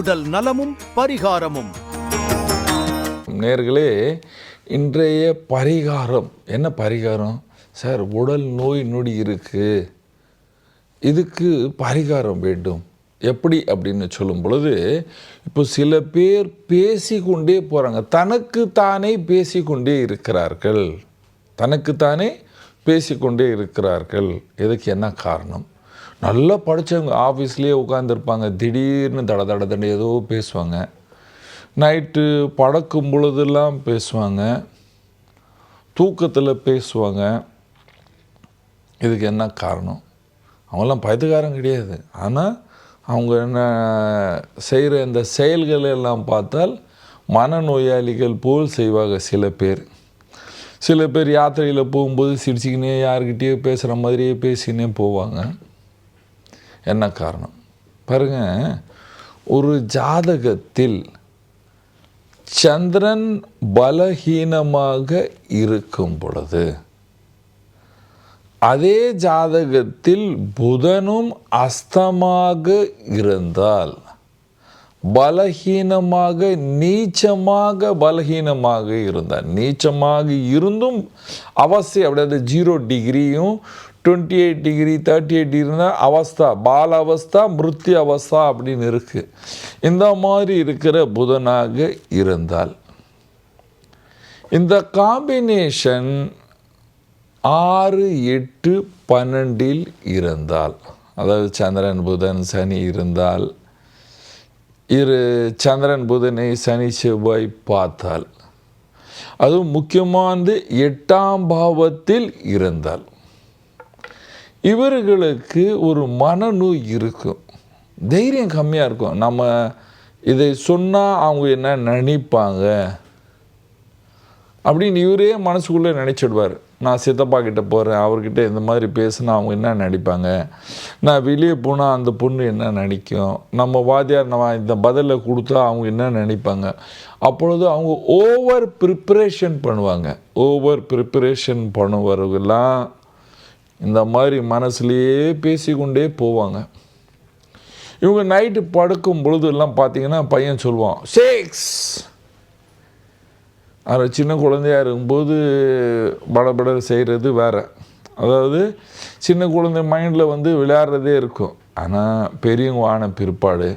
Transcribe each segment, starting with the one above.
உடல் நலமும் பரிகாரமும். நேர்களே இன்றைய பரிகாரம். என்ன பரிகாரம்? சார் உடல் நோய் நொடி இருக்குது இதுக்கு பரிகாரம் வேண்டும். எப்படி அப்படின்னு சொல்லும் பொழுது இப்போ சில பேர் பேசிக்கொண்டே போகிறாங்க தனக்கு தானே பேசிக்கொண்டே இருக்கிறார்கள். தனக்கு தானே பேசிக்கொண்டே இருக்கிறார்கள். இதுக்கு என்ன காரணம்? நல்லா படித்தவங்க ஆஃபீஸ்லேயே உட்காந்துருப்பாங்க திடீர்னு தட தட தட ஏதோ பேசுவாங்க. நைட்டு படக்கும் பொழுதெல்லாம் பேசுவாங்க. தூக்கத்தில் பேசுவாங்க. இதுக்கு என்ன காரணம்? அவங்களாம் பயத்துக்காரன் கிடையாது. ஆனால் அவங்க என்ன செய்கிற இந்த செயல்களை எல்லாம் பார்த்தால் மனநோயாளிகள் போல் செய்வாங்க சில பேர். சில பேர் யாத்திரையில் போகும்போது சிரிச்சுக்கினே யாருக்கிட்டேயோ பேசுகிற மாதிரியே பேசினே போவாங்க. என்ன காரணம்? பாருங்க ஒரு ஜாதகத்தில் சந்திரன் பலகீனமாக இருக்கும் பொழுது அதே ஜாதகத்தில் புதனும் அஸ்தமாக இருந்தால் பலகீனமாக நீச்சமாக பலகீனமாக இருந்தால் நீச்சமாக இருந்தும் அவசியம் அப்படியே zero டிகிரியும் twenty eight degree thirty eight டிகிரினா அவஸ்தா பால அவஸ்தா மிருத்தி அவஸ்தா அப்படின்னு இருக்குது இந்த மாதிரி இருக்கிற புதனாக இருந்தால் இந்த காம்பினேஷன் ஆறு எட்டு பன்னெண்டில் இருந்தால் அதாவது சந்திரன் புதன் சனி இருந்தால் இரு சந்திரன் புதனை சனி செவ்வாய் பார்த்தால் அதுவும் முக்கியமானது எட்டாம் பாவத்தில் இருந்தால் இவர்களுக்கு ஒரு மனநோய் இருக்கும். தைரியம் கம்மியாக இருக்கும். நம்ம இதை சொன்னால் அவங்க என்ன நினைப்பாங்க? அப்படின்னு இவரே மனசுக்குள்ளே நினச்சிடுவார். நான் சித்தப்பா கிட்ட போகிறேன் அவர்கிட்ட இந்த மாதிரி பேசினா அவங்க என்ன நினைப்பாங்க? நான் வெளியே போனால் அந்த பொண்ணு என்ன நினைக்கும்? நம்ம வாத்தியார் நம்ம இந்த பதிலை கொடுத்தா அவங்க என்ன நினைப்பாங்க? அப்பொழுது அவங்க ஓவர் ப்ரிப்பரேஷன் பண்ணுவாங்க. ஓவர் ப்ரிப்பரேஷன் பண்ணுவவர்கள்லாம் இந்த மாதிரி மனசுலேயே பேசிக்கொண்டே போவாங்க. இவங்க நைட்டு படுக்கும் பொழுதெல்லாம் பார்த்தீங்கன்னா பையன் சொல்லுவான் சேக்ஸ் அதில் சின்ன குழந்தையா இருக்கும்போது படபட செய்கிறது வேறு. அதாவது சின்ன குழந்தை மைண்டில் வந்து விளையாடுறதே இருக்கும். ஆனால் பெரியவங்க ஆன பிற்பாடு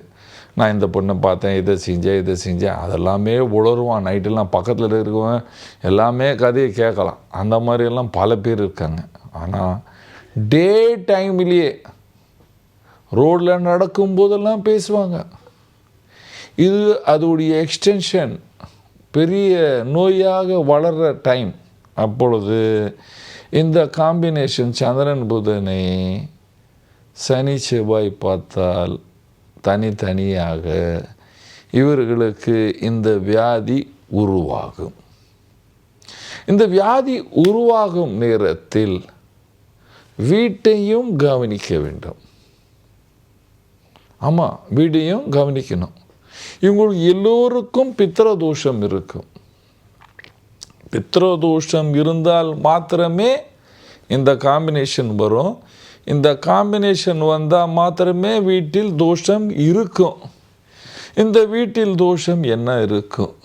நான் இந்த பொண்ணை பார்த்தேன் இதை செஞ்சேன் இதை செஞ்சேன். அதெல்லாமே உளருவான். நைட்டெல்லாம் பக்கத்தில் இருக்கவன் எல்லாமே கதையை கேட்கலாம். அந்த மாதிரியெல்லாம் பல பேர் இருக்காங்க. ஆனால் டே டைம்லேயே ரோடில் நடக்கும்போதெல்லாம் பேசுவாங்க. இது அதோடைய எக்ஸ்டென்ஷன் பெரிய நோயாக வளர்கிற டைம் அப்பொழுது இந்த காம்பினேஷன் சந்திரன் புதனை சனி செவ்வாய் பார்த்தால் தனித்தனியாக இவர்களுக்கு இந்த வியாதி உருவாகும். இந்த வியாதி உருவாகும் நேரத்தில் வீட்டையும் கவனிக்க வேண்டும். ஆமாம் வீட்டையும் கவனிக்கணும். இவங்களுக்கு எல்லோருக்கும் பித்திரதோஷம் இருக்கும். பித்திரதோஷம் இருந்தால் மாத்திரமே இந்த காம்பினேஷன் வரும். இந்த காம்பினேஷன் வந்தால் மாத்திரமே வீட்டில் தோஷம் இருக்கும். இந்த வீட்டில் தோஷம் என்ன இருக்கும்?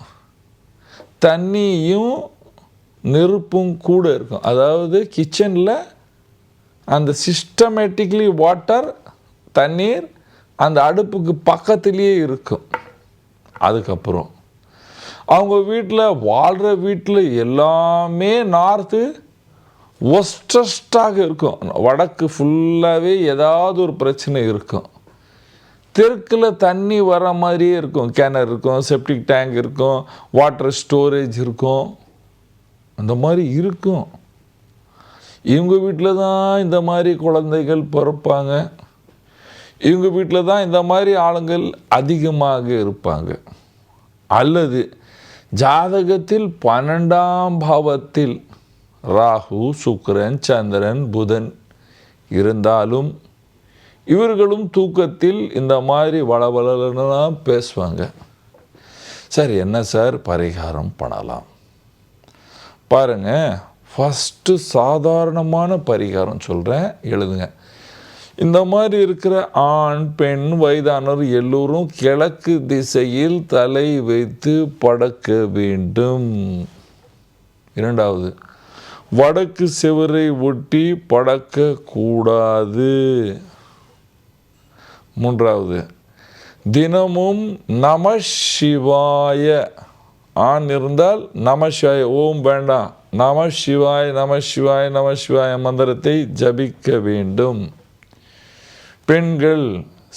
தண்ணியும் நெருப்பும் கூட இருக்கும். அதாவது கிச்சனில் அந்த சிஸ்டமேட்டிக்லி வாட்டர் தண்ணீர் அந்த அடுப்புக்கு பக்கத்துலேயே இருக்கும். அதுக்கப்புறம் அவங்க வீட்டில் வாழ்கிற வீட்டில் எல்லாமே நார்த்து ஒஸ்டஸ்டாக இருக்கும். வடக்கு ஃபுல்லாகவே ஏதாவது ஒரு பிரச்சனை இருக்கும். தெற்கில் தண்ணி வர மாதிரியே இருக்கும். கிணறு இருக்கும் செப்டிக் டேங்க் இருக்கும் வாட்டர் ஸ்டோரேஜ் இருக்கும். அந்த மாதிரி இருக்கும். இவங்க வீட்டில் தான் இந்த மாதிரி குழந்தைகள் பிறப்பாங்க. இவங்க வீட்டில் தான் இந்த மாதிரி ஆளுங்கள் அதிகமாக இருப்பாங்க. அல்லது ஜாதகத்தில் பன்னெண்டாம் பாவத்தில் ராகு சுக்கரன் சந்திரன் புதன் இருந்தாலும் இவர்களும் தூக்கத்தில் இந்த மாதிரி வளவலாம் பேசுவாங்க. சார் என்ன சார்? பரிகாரம் பண்ணலாம். பாருங்கள் ஃபஸ்ட்டு சாதாரணமான பரிகாரம் சொல்கிறேன் எழுதுங்க. இந்த மாதிரி இருக்கிற ஆண் பெண் வயதானவர் எல்லோரும் கிழக்கு திசையில் தலை வைத்து படக்க வேண்டும். இரண்டாவது வடக்கு செவரை ஒட்டி படக்க கூடாது. மூன்றாவது தினமும் நம சிவாய. ஆண் இருந்தால் நம சிவாய ஓம் வேண்டாம். நம சிவாய் நம சிவாய் நம சிவாய மந்திரத்தை ஜபிக்க வேண்டும். பெண்கள்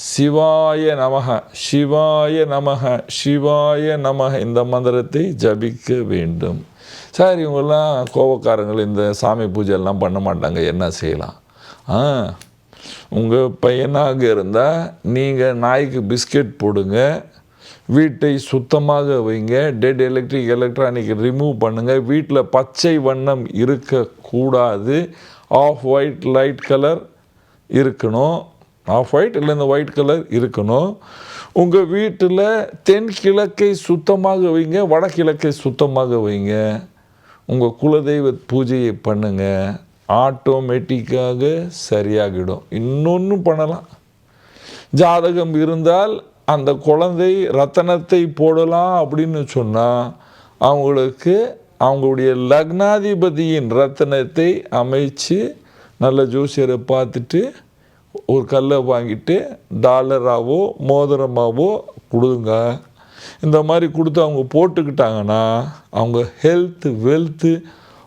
சிவாய நமக சிவாய நமக சிவாய நமக இந்த மந்திரத்தை ஜபிக்க வேண்டும். சார் இவங்கெல்லாம் கோபக்காரங்கள் இந்த சாமி பூஜை எல்லாம் பண்ண மாட்டாங்க என்ன செய்யலாம்? ஆ உங்கள் பையனாக இருந்தால் நீங்கள் நாய்க்கு பிஸ்கெட் போடுங்க வீட்டை சுத்தமாக வைங்க. டெட் எலக்ட்ரிக் எலக்ட்ரானிக் ரிமூவ் பண்ணுங்கள் வீட்டில் பச்சை வண்ணம் இருக்கக்கூடாது ஆஃப் ஒயிட் லைட் கலர் இருக்கணும். ஆஃப் ஒயிட் இல்லை இந்த ஒயிட் கலர் இருக்கணும். உங்கள் வீட்டில் தென்கிழக்கை சுத்தமாக வைங்க. வடகிழக்கை சுத்தமாக வைங்க. உங்கள் குலதெய்வ பூஜையை பண்ணுங்கள் ஆட்டோமேட்டிக்காக சரியாகிடும். இன்னொன்றும் பண்ணலாம். ஜாதகம் இருந்தால் அந்த குழந்தை ரத்தனத்தை போடலாம் அப்படின்னு சொன்னால் அவங்களுக்கு அவங்களுடைய லக்னாதிபதியின் ரத்தனத்தை அமைச்சு நல்ல ஜோசியரை பார்த்துட்டு ஒரு கல்லை வாங்கிட்டு டாலராகவோ மோதிரமாகவோ கொடுங்க. இந்த மாதிரி கொடுத்து அவங்க போட்டுக்கிட்டாங்கன்னா அவங்க ஹெல்த்து வெல்த்து